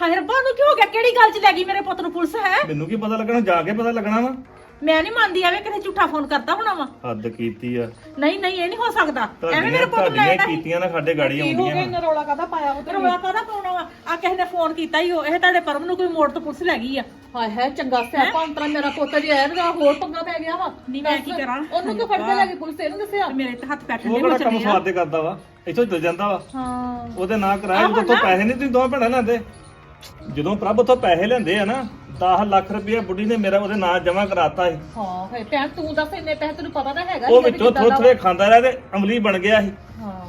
ਹਾਏ ਰੱਬਾ ਨੂੰ ਕੀ ਹੋ ਗਿਆ? ਕਿਹੜੀ ਗੱਲ 'ਚ ਲੈ ਗਈ ਮੇਰੇ ਪੁੱਤ ਨੂੰ ਪੁਲਿਸ ਹੈ? ਮੈਨੂੰ ਕੀ ਪਤਾ ਲੱਗਣਾ? ਜਾ ਕੇ ਪਤਾ ਲੱਗਣਾ ਵਾ। ਮੈਂ ਨਹੀਂ ਮੰਨਦੀ ਐਵੇਂ ਕਿਤੇ ਝੂਠਾ ਫੋਨ ਕਰਦਾ ਹੋਣਾ ਵਾ। ਹੱਦ ਕੀਤੀ ਆ। ਨਹੀਂ ਨਹੀਂ ਇਹ ਨਹੀਂ ਹੋ ਸਕਦਾ। ਐਵੇਂ ਮੇਰੇ ਤੁਹਾਡੀਆਂ ਪੁੱਤ ਨੂੰ ਤੁਹਾਡੀਆਂ ਲੈਣਾ ਕੀਤੀਆਂ ਨਾ ਸਾਡੇ ਗਾੜੀ ਕੀ ਹੋ ਗਿਆ? ਆਉਂਦੀਆਂ ਇਹਨਾਂ ਰੌਲਾ ਕਾਦਾ ਪਾਇਆ? ਉਹ ਰੋਲਾ ਕਾਹਦਾ ਪਾਉਣਾ ਵਾ? ਆ ਕਿਸੇ ਨੇ ਫੋਨ ਕੀਤਾ ਹੀ ਉਹ। ਇਹ ਤੁਹਾਡੇ ਪਰਮ ਨੂੰ ਕੋਈ ਮੋੜ ਤੋਂ ਪੁਲਿਸ ਲੈ ਗਈ ਆ। ਹਾਏ ਹਾਏ ਚੰਗਾ ਸਿਆਪਾ ਅੰਤਰਾ ਮੇਰਾ ਪੁੱਤ ਜੀ ਆਇਆ ਨਾ ਹੋਰ ਪੰਗਾ ਪੈ ਗਿਆ ਵਾ ਨਹੀਂ ਮੈਂ ਕੀ ਕਰਾਂ? ਉਹਨੂੰ ਕਿਉਂ ਫੜਦੇ ਲੈ ਕੇ ਪੁਲਿਸ? ਇਹਨੂੰ ਦੱਸਿਆ? ਤੇ ਮੇਰੇ ਤੇ ਹੱਥ ਪੈ ਉਹ ਹੋ ਕਿਹੜਾ ਕੰਮ ਚੱਲੇ ਸਵਾਦ ਤੇ ਕਰਦਾ ਵਾ? ਇੱਥੋਂ ਹੀ ਤੁਰ ਜਾਂਦਾ ਵਾ। ਹਾਂ। ਉਹਦੇ ਨਾਂ ਕਰਾਇਆ ਜਦੋਂ ਤੋਂ ਪੈਸੇ ਨਹੀਂ ਤੁਸੀਂ ਦੋਵੇਂ ਭੈਣਾਂ ਲੈਂਦੇ ਜਦੋਂ ਪ੍ਰਭ ਤੋਂ ਪੈਸੇ ਲੈਂਦੇ ਆ ਨਾ 10 ਲੱਖ ਰੁਪਏ ਬੁੱਢੀ ਨੇ ਮੇਰਾ ਉਹਦੇ ਨਾਂ ਜਮ੍ਹਾਂ ਕਰਾਤਾ ਸੀ। ਹਾਂ ਭੈਣ ਤੂੰ ਦੱਸ ਇੰਨੇ ਪੈਸੇ ਤੈਨੂੰ ਪਤਾ ਤਾਂ ਹੈਗਾ ਉਹ ਵਿੱਚੋਂ ਦਾ ਥੋੜੇ ਖਾਂਦਾ ਰਿਹਾ ਤੇ ਅਮਲੀ ਬਣ ਗਿਆ ਸੀ। ਹਾਂ।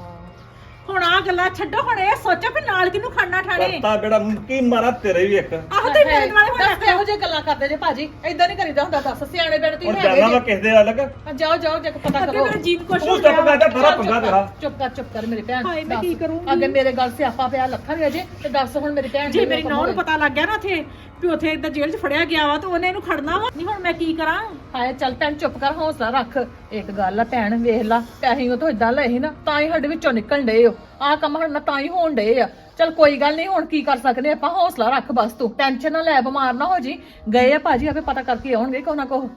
ਗੱਲਾਂ ਛੱਡੋ ਹੁਣ ਇਹ ਸੋਚੋ ਕਿ ਨਾਲ ਕਿਹਨੂੰ ਖੜਨਾ ਠਾਣੇ। ਕਰਤਾ ਜਿਹੜਾ ਕੀ ਮਾਰਾ ਤੇਰੇ ਵੀ ਇੱਕ। ਆਹ ਤੇ ਮੇਰੇ ਦੁਆਲੇ ਹੁਣ ਦੱਸ ਇਹੋ ਜਿਹੀ ਗੱਲਾਂ ਕਰਦੇ ਜੇ ਭਾਜੀ ਏਦਾਂ ਨਹੀਂ ਕਰੀਦਾ ਹੁੰਦਾ ਦੱਸ ਸਿਆਣੇ ਬੈਣ ਤੁਸੀਂ ਹੁਣ ਹੈਗੇ ਜਾਣਾ ਵਾ ਜੀ। ਕਿਸੇ ਦੇ ਅਲੱਗ। ਜਾਓ ਜਾਓ ਜੇ ਪਤਾ ਅੱਗੇ ਕਰੋ। ਮੇਰਾ ਜੀਵ ਕੁਛ ਚੁੱਪ ਕਰ ਜਾ ਸਾਰਾ ਪੰਗਾ ਤੇਰਾ। ਚੁੱਪ ਕਰ ਚੁੱਪ ਕਰ ਮੇਰੀ ਭੈਣ ਹਾਏ, ਮੈਂ ਦੱਸ। ਕੀ ਕਰੂੰਗੀ? ਅੱਗੇ ਮੇਰੇ ਗੱਲ ਸਿਆਪਾ ਪਿਆ ਲੱਖਾਂ ਦੇ ਅਜੇ ਤੇ ਦੱਸ ਹੁਣ ਮੇਰੀ ਭੈਣ ਜੇ ਮੇਰੀ ਨੌਂ ਨੂੰ। ਪਤਾ ਲੱਗ ਗਿਆ ਨਾ ਉੱਥੇ ਵੀ ਉੱਥੇ ਇਦਾਂ ਜੇਲ੍ਹ 'ਚ ਫੜਿਆ ਗਿਆ ਵਾ ਤੇ ਉਹਨੇ ਇਹਨੂੰ ਖੜਨਾ ਵਾ। ਨਹੀਂ ਹੁਣ ਮੈਂ ਕੀ ਕਰਾਂ? ਹਾਏ ਚੱਲ ਭੈਣ ਚੁੱਪ ਕਰ ਹੌਸਲਾ ਰੱਖ। ਇੱਕ ਗੱਲ ਆ ਭੈਣ ਵੇਖ ਲਾ ਪੈਸੇ ਉਹ ਤੋਂ ਇਦਾਂ ਲਏ ਸੀ ਨਾ ਤਾਂ ਹੀ ਸਾਡੇ ਵਿੱਚੋਂ ਨਿਕਲਣ ਡਏ ਹੋ ਆਹ ਕੰਮ ਸਾਡੇ ਨਾਲ ਤਾਂ ਹੀ ਹੋਣ ਡਏ ਆ। ਚੱਲ ਕੋਈ ਗੱਲ ਨਹੀਂ ਹੁਣ ਕੀ ਕਰ ਸਕਦੇ ਆਪਾਂ? ਹੌਸਲਾ ਰੱਖ ਬਸ ਤੂੰ। ਟੈਨਸ਼ਨ ਨਾ ਲੈ ਬਿਮਾਰ ਨਾ ਹੋ ਜੀ। ਗਏ ਆ ਭਾਜੀ ਆਪੇ ਪਤਾ ਕਰਕੇ ਆਉਣਗੇ ਕੋਹ ਨਾ ਕੋਹ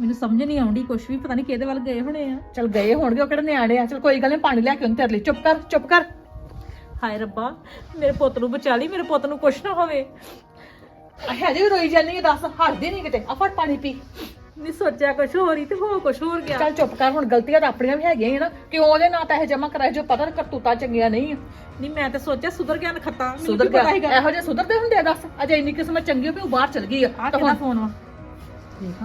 ਮੈਨੂੰ ਸਮਝ ਨਹੀਂ ਆਉਂਦੀ ਕੁਛ ਵੀ ਪਤਾ ਨਹੀਂ ਕਿਹਦੇ ਵੱਲ ਗਏ ਹੋਣੇ ਆ। ਚੱਲ ਗਏ ਹੋਣਗੇ ਉਹ ਕਿਹੜੇ ਨਿਆਣੇ ਆ। ਚੱਲ ਕੋਈ ਗੱਲ ਨਹੀਂ ਪਾਣੀ ਲੈ ਕੇ ਉਹਨੂੰ ਤੇਰੇ ਲਈ। ਚੁੱਪ ਕਰ ਚੁੱਪ ਕਰ। ਹਾਏ ਰੱਬਾ ਮੇਰੇ ਪੁੱਤ ਨੂੰ ਬਚਾ ਲਈ ਮੇਰੇ ਪੁੱਤ ਨੂੰ ਕੁਛ ਨਾ ਹੋਵੇ। ਹਜੇ ਵੀ ਰੋਈ ਜਾਂਦੀ ਹੈ ਦੱਸ ਹਟਦੀ ਨਹੀਂ ਕਿਤੇ। ਆ ਫੜ ਪਾਣੀ ਪੀ। ਨਹੀਂ ਸੋਚਿਆ ਕੁਛ ਹੋਰ ਹੀ ਤੇ ਹੋ ਕੁਛ ਹੋਰ ਗਿਆ। ਚੱਲ ਚੁੱਪ ਕਰ ਹੁਣ ਗਲਤੀਆਂ ਤਾਂ ਆਪਣੀਆਂ ਵੀ ਹੈਗੀਆਂ ਹੀ ਨਾ। ਕਿਉਂ ਉਹਦੇ ਨਾਂ ਪੈਸੇ ਜਮ੍ਹਾਂ ਕਰਾਏ ਜੋ ਪਤਾ ਕਰਤੂਤਾ ਚੰਗੀਆਂ ਨਹੀਂ ਆ। ਨਹੀਂ ਮੈਂ ਤੇ ਸੋਚਿਆ ਸੁਧਰ ਗਿਆ ਨਖੱਤਾ ਮੈਨੂੰ ਸੁਧਰ ਕੀ ਪਤਾ ਗਿਆ। ਇਹੋ ਜਿਹੇ ਸੁਧਰਦੇ ਹੁੰਦੇ ਆ ਦੱਸ। ਅਜੇ ਇੰਨੀ ਕਿਸਮਤ ਚੰਗੀ ਹੋ ਵੀ ਉਹ ਬਾਹਰ ਚਲ ਗਈ ਆ। ਆ ਤਾਂ ਕਿਹਦਾ ਹੁਣ ਫੋਨ ਵਾ? ਦੇਖ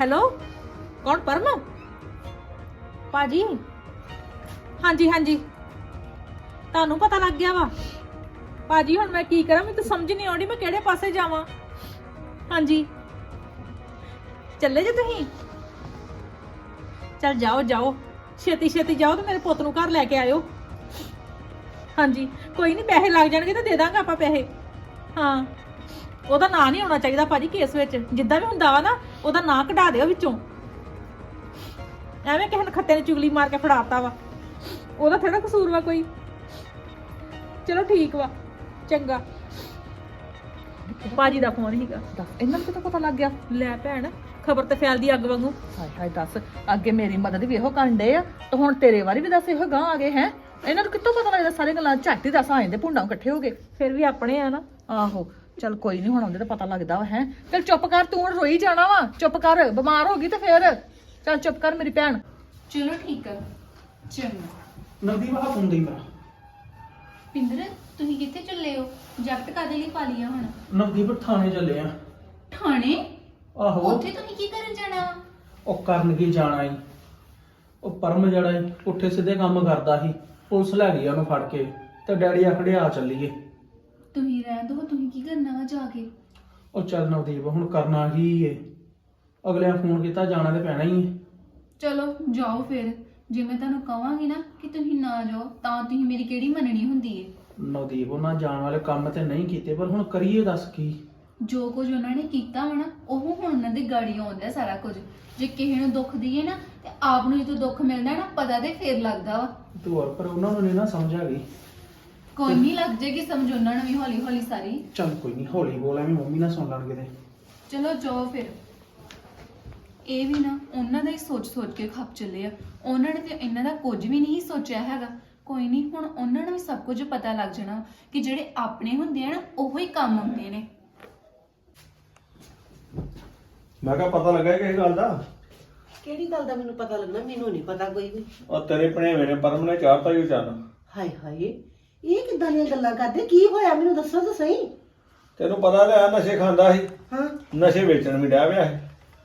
ਹੈਲੋ? ਕੌਣ ਪਰਮ? ਪਾਜੀ ਹਾਂਜੀ ਹਾਂਜੀ। ਤੁਹਾਨੂੰ ਪਤਾ ਲੱਗ ਗਿਆ ਵਾ। ਪਾਜੀ ਹੁਣ ਮੈਂ ਕੀ ਕਰਾਂ? ਮੈਨੂੰ ਤਾਂ ਸਮਝ ਨਹੀਂ ਆਉਂਦੀ ਮੈਂ ਕਿਹੜੇ ਪਾਸੇ ਜਾਵਾਂ। ਹਾਂਜੀ। ਚੱਲੇ ਜੇ ਤੁਸੀਂ? ਚੱਲ ਜਾਓ ਜਾਓ। ਛੇਤੀ ਛੇਤੀ ਜਾਓ ਤੇ ਮੇਰੇ ਪੁੱਤ ਨੂੰ ਘਰ ਲੈ ਕੇ ਆਇਓ। ਹਾਂਜੀ ਕੋਈ ਨਹੀਂ ਪੈਸੇ ਲੱਗ ਜਾਣਗੇ ਤਾਂ ਦੇ ਦਾਂਗੇ ਆਪਾਂ ਪੈਸੇ। ਹਾਂ ਉਹਦਾ ਨਾਂ ਨਹੀਂ ਆਉਣਾ ਚਾਹੀਦਾ ਭਾਜੀ ਕੇਸ ਵਿੱਚ। ਜਿੱਦਾਂ ਵੀ ਹੁੰਦਾ ਵਾ ਨਾ ਉਹਦਾ ਨਾਂ ਕਢਾ ਦਿਓ ਵਿੱਚੋਂ। ਐਵੇਂ ਕਿਸੇ ਨੇ ਖੱਤੇ ਨੇ ਚੁਗਲੀ ਮਾਰ ਕੇ ਫੜਾਤਾ ਵਾ। ਉਹਦਾ ਥੋੜਾ ਕਸੂਰ ਵਾ ਕੋਈ। ਚਲੋ ਠੀਕ ਵਾ ਚੰਗਾ। ਭਾਜੀ ਦਾ ਫੋਨ ਹੀਗਾ ਦੱਸ ਇਹਨਾਂ ਨੂੰ ਕਿੱਥੋਂ ਪਤਾ ਲੱਗ ਗਿਆ? ਲੈ ਭੈਣ ਖਬਰ ਤੇ ਫੈਲਦੀ ਅੱਗ ਵਾਂਗੂ। ਹਾਏ ਹਾਏ ਦੱਸ ਅੱਗੇ ਮੇਰੀ ਮਦਦ ਵੀ ਇਹੋ ਕਰਨ ਡੇ ਆ। ਤੇ ਹੁਣ ਤੇਰੇ ਵਾਰੀ ਵੀ ਦੱਸ ਇਹੋ ਗਾਂ ਆ ਗਏ ਹੈ? ਇਹਨਾਂ ਨੂੰ ਕਿੱਥੋਂ ਪਤਾ ਲੱਗਦਾ ਸਾਰੇ ਗੱਲਾਂ ਝੱਟ ਹੀ ਦੱਸ ਆ ਜਾਂਦੇ ਭੁੰਡਾਂ ਇਕੱਠੇ ਹੋ ਗਏ ਫਿਰ ਵੀ ਆਪਣੇ ਆ ਨਾ। ਆਹੋ ਚੱਲ ਕੋਈ ਨਹੀਂ ਹੁਣ ਆਉਂਦੇ ਤਾਂ ਪਤਾ ਲੱਗਦਾ ਵਾ ਹੈ। ਚੱਲ ਚੁੱਪ ਕਰ ਤੂੰ ਹੁਣ ਰੋਈ ਜਾਣਾ ਵਾ। ਚੁੱਪ ਕਰ ਬਿਮਾਰ ਹੋ ਗਈ ਤੇ ਫੇਰ। ਚੱਲ ਚੁੱਪ ਕਰ ਮੇਰੀ ਭੈਣ। ਚਲੋ ਠੀਕ ਆ। ਚੰਗਾ। ਨਵਦੀਪ ਆ ਫੋਨ ਦੇ ਮੇਰਾ ਪਿੰਦਰ ਤੁਸੀਂ ਕਿੱਥੇ ਚੱਲੇ ਹੋ? ਜੈਕਟ ਕਾਦੇ ਲਈ ਪਾ ਲਿਆ ਹੁਣ? ਨਵਦੀਪ ਥਾਣੇ ਚੱਲੇ ਆ। ਥਾਣੇ? ਆਹੋ। ਉੱਥੇ ਤੁਸੀਂ ਕੀ ਕਰਨ ਜਾਣਾ? ਵਾ? ਉਹ ਕਰਨ ਕੀ ਜਾਣਾ ਈ? ਉਹ ਪਰਮ ਜਿਹੜਾ ਈ ਪੁੱਠੇ ਸਿੱਧੇ ਕੰਮ ਕਰਦਾ ਸੀ ਪੁਲਿਸ ਲੈ ਗਈ ਉਹਨੂੰ ਫੜ ਕੇ ਤੇ ਡੈਡੀ ਆਖੜੇ ਆ ਚੱਲੀਏ। ਤੁਸੀਂ ਰਹਿ ਦੋ ਤੁਸੀਂ ਕੀ ਕਰਨਾ ਵਾ ਜਾ ਕੇ? ਉਹ ਚੱਲ ਨਵਦੀਪ ਹੁਣ ਕਰਨਾ ਕੀ ਏ? ਅਗਲਿਆਂ ਫੋਨ ਕੀਤਾ ਜਾਣਾ ਤੇ ਪੈਣਾ ਹੀ ਏ। ਚਲੋ ਜਾਓ ਫਿਰ। ਜੇ ਮੈਂ ਤੁਹਾਨੂੰ ਕਵਾਂਗੀ ਨਾ ਕਿ ਤੁਸੀਂ ਨਾ ਜਾਓ ਤਾਂ ਤੁਸੀਂ ਮੇਰੀ ਕਿਹੜੀ ਮੰਨਣੀ ਹੁੰਦੀ ਏ? ਨਵਦੀਪ ਉਹਨਾਂ ਜਾਣ ਵਾਲੇ ਕੰਮ ਤੇ ਨਹੀਂ ਕੀਤੇ ਪਰ ਹੁਣ ਕਰੀਏ ਦੱਸ ਕੀ? ਜੋ ਕੁਝ ਉਹਨਾਂ ਨੇ ਕੀਤਾ ਵਾ ਨਾ ਉਹ ਹੁਣ ਉਹਨਾਂ ਦੀ ਗਾੜੀ ਆਉਂਦਾ ਸਾਰਾ ਕੁਝ। ਜੇ ਕਿਸੇ ਨੂੰ ਦੁੱਖ ਦਈਏ ਨਾ ਤੇ ਆਪ ਨੂੰ ਜਦੋਂ ਦੁੱਖ ਮਿਲਦਾ ਨਾ ਪਤਾ ਤੇ ਫੇਰ ਲੱਗਦਾ ਵਾ। ਤੂੰ ਹੋਰ ਪਰ ਉਹਨਾਂ ਨੂੰ ਨਹੀਂ ਨਾ ਸਮਝ ਆ ਗਈ। ਕੋਈ ਨਹੀਂ ਲੱਗ ਜੇਗੀ ਸਮਝ ਉਹਨਾਂ ਨੂੰ ਵੀ ਹੌਲੀ ਹੌਲੀ ਸਾਰੀ। ਚੱਲ ਕੋਈ ਨਹੀਂ ਹੌਲੀ ਬੋਲ ਐਵੇਂ ਮੰਮੀ ਨਾ ਸੁਣ ਲੈਣ ਕਿਤੇ ਚਲੋ ਜਾਓ ਫਿਰ। ਇਹ ਵੀ ਨਾ ਉਹਨਾਂ ਦਾ ਹੀ ਸੋਚ ਸੋਚ ਕੇ ਖੱਪ ਚੱਲੇ ਆ। ਉਹਨਾਂ ਨੇ ਤੇ ਇਹਨਾਂ ਦਾ ਕੁਝ ਵੀ ਨਹੀਂ ਸੋਚਿਆ ਹੈਗਾ। ਕੋਈ ਨਹੀਂ ਹੁਣ ਉਹਨਾਂ ਨੂੰ ਵੀ ਸਭ ਕੁਝ ਪਤਾ ਲੱਗ ਜਾਣਾ ਕਿ ਜਿਹੜੇ ਆਪਣੇ ਹੁੰਦੇ ਆ ਨਾ ਉਹੋ ਹੀ ਕੰਮ ਆਉਂਦੇ ਨੇ। ਮੈਂ ਕਿਹਾ ਪਤਾ ਲੱਗਾ ਕਿਸ ਗੱਲ ਦਾ? ਕਿਹੜੀ ਗੱਲ ਦਾ ਮੈਨੂੰ ਪਤਾ ਲੱਗਣਾ? ਮੈਨੂੰ ਨਹੀਂ ਪਤਾ ਕੋਈ ਵੀ। ਉਹ ਤੇਰੇ ਭਣੇਵੇਂ ਨੇ ਪਰਮ ਨੇ ਚਾਰਤਾ ਹੀ ਚੱਲ ਹਾਏ ਹਾਏ ਇਹ ਕਿੱਦਾਂ ਦੀਆਂ ਗੱਲਾਂ ਕਰਦੇ? ਕੀ ਹੋਇਆ? ਮੈਨੂੰ ਦੱਸੋ ਤਾਂ ਸਹੀ। ਤੈਨੂੰ ਪਤਾ ਲਿਆ ਨਸ਼ੇ ਖਾਂਦਾ ਸੀ। ਹਾਂ। ਨਸ਼ੇ ਵੇਚਣ ਵੀ ਡਿਆ ਪਿਆ ਸੀ।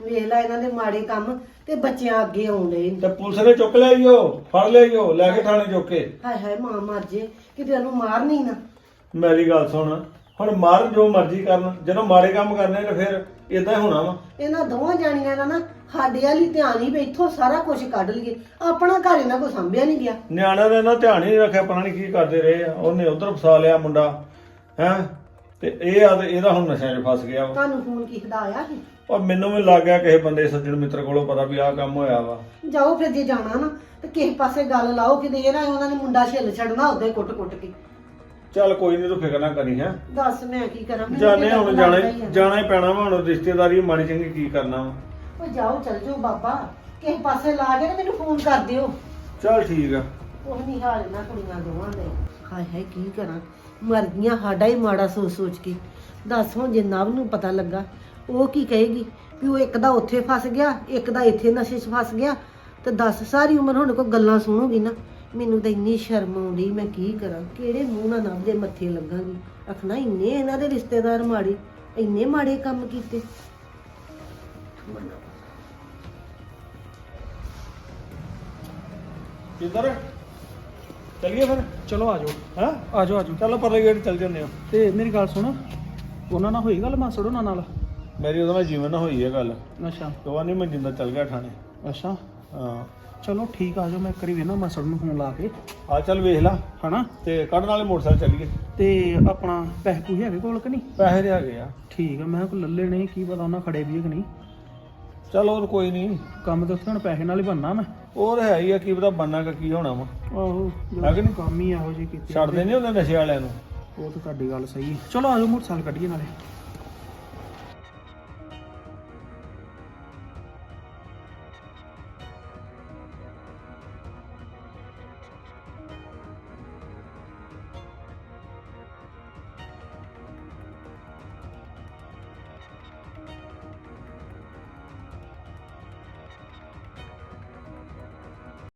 ਵੇਖ ਲੈ ਇਹਨਾਂ ਦੇ ਮਾੜੇ ਕੰਮ ਤੇ ਬੱਚਿਆਂ ਅੱਗੇ ਆਉਂਦੇ ਤੇ ਪੁਲਿਸ ਨੇ ਚੁੱਕ ਲਿਆ ਈ ਉਹ ਫੜ ਲਿਆ ਈ ਉਹ ਲੈ ਕੇ ਥਾਣੇ ਚੁੱਕ ਕੇ। ਹਾਏ ਹਾਏ ਮਾਂ ਮਰ ਜੇ ਕਿਤੇ ਉਹਨੂੰ ਮਾਰ ਨਹੀਂ ਨਾ। ਮੇਰੀ ਗੱਲ ਸੁਣ ਹੁਣ ਮਾਰਨ ਜੋ ਮਰਜ਼ੀ ਕਰਨ ਜਦੋਂ ਮਾੜੇ ਕੰਮ ਕਰਨੇ ਨੇ ਫਿਰ ਇਦਾਂ ਹੀ ਹੋਣਾ ਵਾ। ਇਹਨਾਂ ਦੋਵਾਂ ਜਾਣੀਆਂ ਦਾ ਨਾ ਸਾਡੇ ਵਾਲੀ ਧਿਆਨ ਹੀ ਵੀ ਇੱਥੋਂ ਸਾਰਾ ਕੁਝ ਕੱਢ ਲਈਏ। ਆਪਣਾ ਘਰ ਇਹਨਾਂ ਕੋ ਸੰਭਿਆ ਨਹੀਂ ਗਿਆ। ਨਿਆਣਿਆਂ ਨੇ ਨਾ ਧਿਆਨ ਹੀ ਨਹੀਂ ਰੱਖਿਆ ਪਤਾ ਨਹੀਂ ਕੀ ਕਰਦੇ ਰਹੇ ਆ। ਉਹਨੇ ਉਧਰ ਫਸਾ ਲਿਆ ਮੁੰਡਾ ਹੈ? ਤੇ ਇਹ ਆ ਤੇ ਇਹਦਾ ਹੁਣ ਨਸ਼ਿਆਂ 'ਚ ਫਸ ਗਿਆ ਵਾ। ਤੁਹਾਨੂੰ ਫੋਨ ਕੀਤਾ ਆਇਆ ਸੀ? ਔਰ ਮੈਨੂੰ ਵੀ ਲੱਗ ਗਿਆ ਕਿਸੇ ਬੰਦੇ ਸੱਜਣ ਮਿੱਤਰ ਕੋਲੋਂ ਪਤਾ ਵੀ ਆਹ ਕੰਮ ਹੋਇਆ ਵਾ। ਜਾਓ ਫਿਰ ਜੇ ਜਾਣਾ ਨਾ ਤੇ ਕਿਸੇ ਪਾਸੇ ਗੱਲ ਲਾਓ ਕਿ ਇਹ ਨਾ ਉਹਨਾਂ ਨੇ ਮੁੰਡਾ ਛਿੱਲ ਛੱਡਣਾ ਉਦਾਂ ਹੀ ਕੁੱਟ-ਕੁੱਟ ਕੇ। ਚੱਲ ਕੋਈ ਨਹੀਂ ਤੂੰ ਫਿਕਰ ਨਾ ਕਰੀ ਹੈ। ਦੱਸ ਮੈਂ ਕੀ ਕਰਾਂ ਮੈਨੂੰ ਜਾਣੇ ਤਾਂ ਹੁਣ ਲੱਗਦਾ ਜਾਣਾ ਹੀ ਆ। ਹੀ- ਜਾਣਾ ਹੀ ਪੈਣਾ ਵਾ ਹੁਣ ਰਿਸ਼ਤੇਦਾਰੀ ਮਾੜੀ ਚੰਗੀ ਕੀ ਕਰਨਾ ਵਾ। ਉਹ ਜਾਓ ਚੱਲ ਜਾਓ ਬਾਬਾ। ਕਿਸੇ ਪਾਸੇ ਲਾ ਕੇ ਤੇ ਮੈਨੂੰ ਫੋਨ ਕਰ ਦਿਓ। ਚੱਲ ਠੀਕ ਆ। ਉਹ ਨਹੀਂ ਹਾਲ ਨਾ ਕੁੜੀਆਂ ਦੋਵਾਂ ਦੇ। ਹਾਏ ਹਾਏ ਕੀ ਕਰਾਂ? ਮਰ ਗਈਆਂ ਸਾਡਾ ਹੀ ਮਾੜਾ ਸੋਚ ਸੋਚ ਕੇ। ਦੱਸ ਹੁਣ ਜੇ ਨਵ ਨੂੰ ਪਤਾ ਲੱਗਾ ਉਹ ਕੀ ਕਹੇਗੀ? ਵੀ ਉਹ ਇੱਕ ਦਾ ਉੱਥੇ ਫਸ ਗਿਆ ਇੱਕ ਦਾ ਇੱਥੇ ਨਸ਼ੇ 'ਚ ਫਸ ਗਿਆ। ਤੇ ਦੱਸ ਸਾਰੀ ਉਮਰ ਹੁਣ ਕੋਈ ਗੱਲਾਂ ਸੁਣੂਗੀ ਨਾ। ਮੈਨੂੰ ਤਾਂ ਇੰਨੀ ਸ਼ਰਮ ਆਉਂਦੀ ਮੈਂ ਕੀ ਕਰਾਂ? ਕਿਹੜੇ ਮੂੰਹ ਨਾਲ ਨਵ ਦੇ ਮੱਥੇ ਲੱਗਾਂਗੀ? ਆਖਣਾ ਇੰਨੇ ਇਹਨਾਂ ਦੇ ਰਿਸ਼ਤੇਦਾਰ ਮਾੜੇ ਇੰਨੇ ਮਾੜੇ ਕੰਮ ਕੀਤੇ। ਕਿੱਧਰ? ਚੱਲੀਏ ਫਿਰ? ਚਲੋ ਆਜੋ ਹਾਂ? ਆਜੋ ਆਜੋ ਚਲੋ ਪਰਲੇ ਗੇਟ ਚੱਲ ਜੰਨੇ ਆ ਤੇ ਮੇਰੀ ਗੱਲ ਸੁਣ ਉਹਨਾਂ ਨਾਲ ਹੋਈ ਗੱਲ ਮਾਸੜ ਉਹਨਾਂ ਨਾਲ? ਮੇਰੀ ਉਹਦੇ ਨਾਲ ਜੀਵਨ ਨਾਲ ਹੋਈ ਹੈ ਗੱਲ। ਅੱਛਾ। ਤੋ ਨਹੀਂ ਮਨਜਿੰਦਰ ਚੱਲ ਗਿਆ ਥਾਣੇ। ਅੱਛਾ। ਹਾਂ। ਚਲੋ ਠੀਕ ਆ ਜਾਓ ਮੈਂ ਕਰੀ ਵੇਨਾ ਮਾਸੜ ਨੂੰ ਫੋਨ ਲਾ ਕੇ। ਆ ਚੱਲ ਵੇਖ ਲਾ। ਹਨਾ? ਤੇ ਕੱਢਣ ਵਾਲੇ ਮੋਟਰਸਾਈਕਲ ਚੱਲੀਏ। ਤੇ ਆਪਣਾ ਪੈਸੇ ਪੂਸੇ ਹੈਗੇ ਕੋਲ ਕਿ ਨਹੀਂ? ਪੈਸੇ ਦੇ ਹੈਗੇ ਆ। ਠੀਕ ਆ ਮੈਂ ਕੋਈ ਲੱਲੇ ਨਹੀਂ ਕੀ ਪਤਾ ਉਹਨਾਂ ਖੜੇ ਵੀ ਹੈ ਕਿ ਨਹੀਂ। ਚਲ ਕੋਈ ਨਹੀਂ। ਕੰਮ ਤੇ ਉੱਥੇ ਹੁਣ ਪੈਸੇ ਨਾਲ ਹੀ ਬਣਨਾ ਮੈਂ। ਉਹ ਤਾਂ ਹੈ ਹੀ ਆ ਕੀ ਪਤਾ ਬੰਨਾ ਕਿ ਕੀ ਹੋਣਾ ਵਾ। ਆਹੋ ਹੈ ਕਿ ਨਹੀਂ? ਕੰਮ ਹੀ ਇਹੋ ਜਿਹੇ ਕੀਤੇ ਛੱਡਦੇ ਨਹੀਂ ਹੁੰਦੇ ਨਸ਼ੇ ਵਾਲਿਆਂ ਨੂੰ। ਉਹ ਤਾਂ ਤੁਹਾਡੀ ਗੱਲ ਸਹੀ ਹੈ। ਚਲੋ ਆਜੋ ਮੋਟਰਸਾਈਕਲ ਕੱਢੀਏ ਨਾਲੇ।